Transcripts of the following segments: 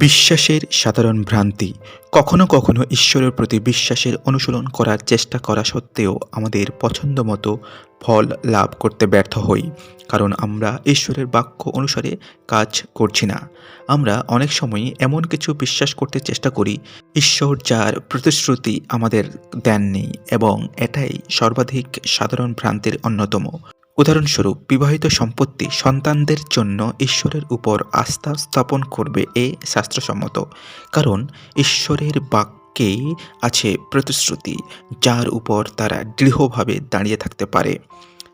বিশ্বাসের সাধারণ ভ্রান্তি। কখনো কখনো ঈশ্বরের প্রতি বিশ্বাসের অনুশীলন করার চেষ্টা করা সত্ত্বেও আমাদের পছন্দ মতো ফল লাভ করতে ব্যর্থ হই, কারণ আমরা ঈশ্বরের বাক্য অনুসারে কাজ করছি না। আমরা অনেক সময় এমন কিছু বিশ্বাস করতে চেষ্টা করি, ঈশ্বর যার প্রতিশ্রুতি আমাদের দেননি এবং এটাই সর্বাধিক সাধারণ ভ্রান্তির অন্যতম। উদাহরণস্বরূপ, বিবাহিত সম্পত্তি সন্তানদের জন্য ঈশ্বরের উপর আস্থা স্থাপন করবে এ শাস্ত্রসম্মত। কারণ, ঈশ্বরের বাক্যেই আছে প্রতিশ্রুতি, যার উপর তারা দৃঢ়ভাবে দাঁড়িয়ে থাকতে পারে।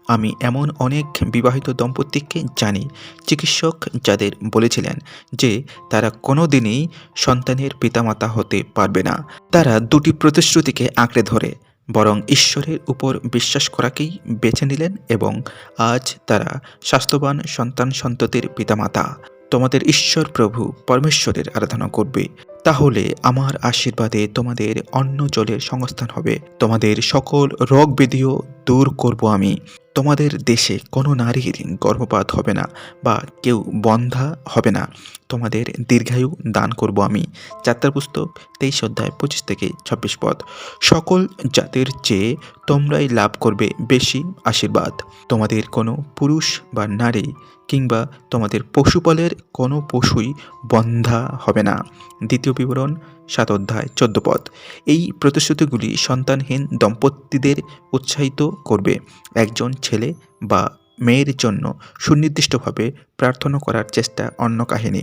আমি এমন অনেক বিবাহিত দম্পতিকে জানি, চিকিৎসক যাদের বলেছিলেন যে, তারা কোনো দিনই সন্তানের পিতামাতা হতে পারবে না। তারা দুটি প্রতিশ্রুতিকে আঁকড়ে ধরে। বরং ঈশ্বরের উপর বিশ্বাস করাকেই বেছে নিলেন এবং আজ তারা স্বাস্থ্যবান সন্তান সন্ততির পিতামাতা। তোমাদের ঈশ্বর প্রভু পরমেশ্বরের আরাধনা করবে। তাহলে আমার আশীর্বাদে তোমাদের অন্ন জলের সংস্থান হবে। তোমাদের সকল রোগ বিধিও দূর করব আমি। তোমাদের দেশে কোনো নারীর গর্ভপাত হবে না বা কেউ বন্ধা হবে না। তোমাদের দীর্ঘায়ু দান করব আমি। যাত্রার পুস্তক, তেইশ অধ্যায়, পঁচিশ থেকে ছাব্বিশ পদ। সকল জাতের চেয়ে তোমরাই লাভ করবে বেশি আশীর্বাদ। তোমাদের কোনো পুরুষ বা নারী কিংবা তোমাদের পশুপালের কোনো পশুই বন্ধা হবে না। দ্বিতীয় বিবরণ সাত অধ্যায়, চোদ্দ পদ। এই প্রতিশ্রুতিগুলি সন্তানহীন দম্পতিদের উৎসাহিত করবে। একজন ছেলে বা মেয়ের জন্য সুনির্দিষ্টভাবে প্রার্থনা করার চেষ্টা অন্য কাহিনী।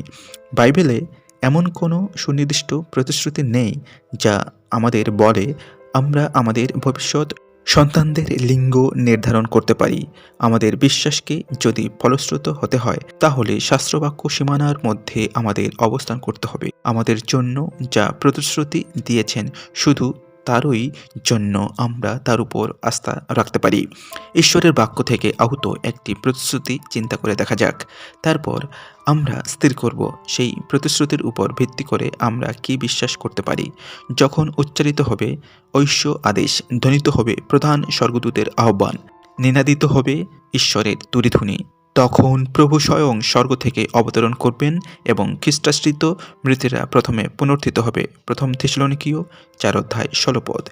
বাইবেলে এমন কোনো সুনির্দিষ্ট প্রতিশ্রুতি নেই যা আমাদের বলে, আমরা আমাদের ভবিষ্যৎ সন্তানদের লিঙ্গ নির্ধারণ করতে পারি। আমাদের বিশ্বাসকে যদি ফলশ্রুত হতে হয়, তাহলে শাস্ত্রবাক্য সীমানার মধ্যে আমাদের অবস্থান করতে হবে। আমাদের জন্য যা প্রতিশ্রুতি দিয়েছেন, শুধু তারই জন্য আমরা তার উপর আস্থা রাখতে পারি। ঈশ্বরের বাক্য থেকে আহত একটি প্রতিশ্রুতি চিন্তা করে দেখা যাক। তারপর আমরা স্থির করব, সেই প্রতিশ্রুতির উপর ভিত্তি করে আমরা কি বিশ্বাস করতে পারি। যখন উচ্চারিত হবে, ঐশ্য আদেশ, ধ্বনিত হবে প্রধান স্বর্গদূতের আহ্বান। নিনাদিত হবে ঈশ্বরের তুরিধ্বনি তখন প্রভু স্বয়ং স্বর্গ থেকে অবতরণ করবেন এবং খ্রিস্টাশ্রিত মৃতেরা প্রথমে পুনর্থিত হবে। প্রথম থিসলনিকীয় চার অধ্যায় ষোলপদ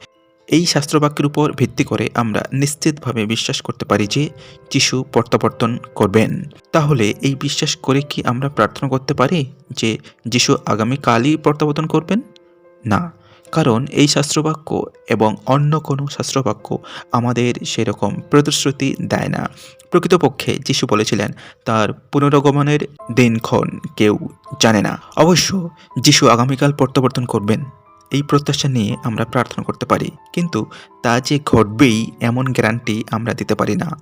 এই শাস্ত্রবাক্যের উপর ভিত্তি করে আমরা নিশ্চিতভাবে বিশ্বাস করতে পারি যে যিশু প্রত্যাবর্তন করবেন। তাহলে এই বিশ্বাস করে কি আমরা প্রার্থনা করতে পারি যে যিশু আগামীকালই প্রত্যাবর্তন করবেন? না। কারণ এই শাস্ত্রবাক্য এবং অন্য কোনো শাস্ত্রবাক্য আমাদের সেরকম প্রতিশ্রুতি দেয় না। প্রকৃতপক্ষে যিশু বলেছিলেন, তার পুনরগমনের দিনক্ষণ কেউ জানে না। অবশ্য যিশু আগামীকাল প্রত্যাবর্তন করবেন, এই প্রত্যাশা নিয়ে আমরা প্রার্থনা করতে পারি। কিন্তু তা যে ঘটবেই এমন গ্যারান্টি আমরা দিতে পারি না।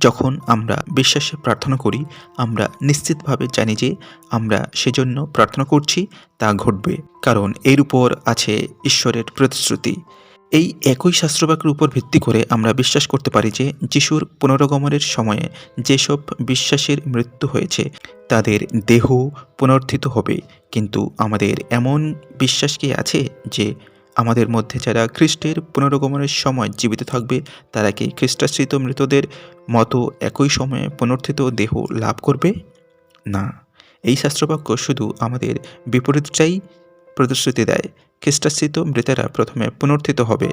যখন আমরা বিশ্বাসে প্রার্থনা করি, আমরা নিশ্চিতভাবে জানি যে আমরা সেজন্য প্রার্থনা করছি, তা ঘটবে। কারণ এর উপর আছে ঈশ্বরের প্রতিশ্রুতি। এই একই শাস্ত্রবাক্যের উপর ভিত্তি করে আমরা বিশ্বাস করতে পারি যে যিশুর পুনরগমনের সময়ে যেসব বিশ্বাসের মৃত্যু হয়েছে, তাদের দেহ পুনর্থিত হবে। কিন্তু আমাদের এমন বিশ্বাস কি আছে যে আমাদের মধ্যে যারা খ্রিস্টের পুনরগমনের সময় জীবিত থাকবে, তারা কি খ্রিস্টাশ্রিত মৃতদের মতো একই সময়ে পুনর্থিত দেহ লাভ করবে? না। এই শাস্ত্রবাক্য শুধু আমাদের বিপরীতটাই প্রতিশ্রুতি দেয়। খ্রিস্টাশ্রিত মৃতেরা প্রথমে পুনর্থিত হবে।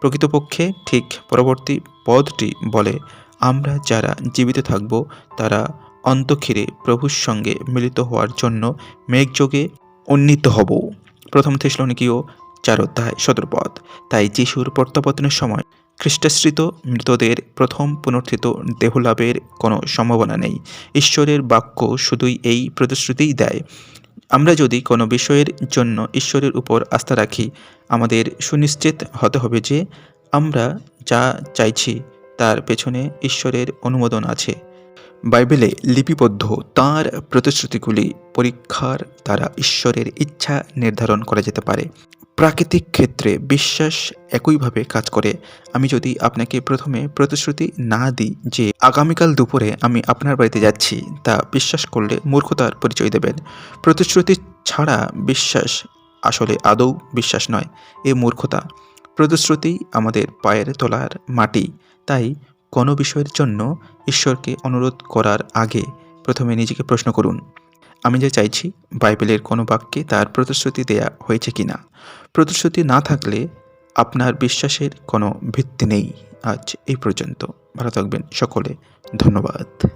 প্রকৃতপক্ষে ঠিক পরবর্তী পদটি বলে, আমরা যারা জীবিত থাকব, তারা অন্তক্ষীরে প্রভুর সঙ্গে মিলিত হওয়ার জন্য মেঘযোগে উন্নীত হব। প্রথম থেসলনিকীয় চার অধ্যায়, সতেরো পদ। তাই যিশুর প্রত্যাবর্তনের সময় খ্রিস্টাশ্রিত মৃতদের প্রথম পুনর্থিত দেহলাভের কোনো সম্ভাবনা নেই। ঈশ্বরের বাক্য শুধুই এই প্রতিশ্রুতিই দেয়, আমরা যদি কোনো বিষয়ের জন্য ঈশ্বরের উপর আস্থা রাখি, আমাদের সুনিশ্চিত হতে হবে যে আমরা যা চাইছি, তার পেছনে ঈশ্বরের অনুমোদন আছে। বাইবেলে লিপিবদ্ধ তাঁর প্রতিশ্রুতিগুলি পরীক্ষার দ্বারা ঈশ্বরের ইচ্ছা নির্ধারণ করা যেতে পারে। প্রাকৃতিক ক্ষেত্রে বিশ্বাস একইভাবে কাজ করে। আমি যদি আপনাকে প্রথমে প্রতিশ্রুতি না দিই যে আগামীকাল দুপুরে আমি আপনার বাড়িতে যাচ্ছি, তা বিশ্বাস করলে মূর্খতার পরিচয় দেবেন। প্রতিশ্রুতি ছাড়া বিশ্বাস আসলে আদৌ বিশ্বাস নয়, এ মূর্খতা। প্রতিশ্রুতি আমাদের পায়ের তোলার মাটি, তাই কোনো বিষয়ের জন্য ঈশ্বরকে অনুরোধ করার আগে প্রথমে নিজেকে প্রশ্ন করুন। আমি যা চাইছি বাইবেলের কোনো বাক্যে তার প্রতিশ্রুতি দেয়া হয়েছে কি না? প্রতিশ্রুতি না থাকলে আপনার বিশ্বাসের কোনো ভিত্তি নেই। আজ এই পর্যন্ত। ভালো থাকবেন সকলে। ধন্যবাদ।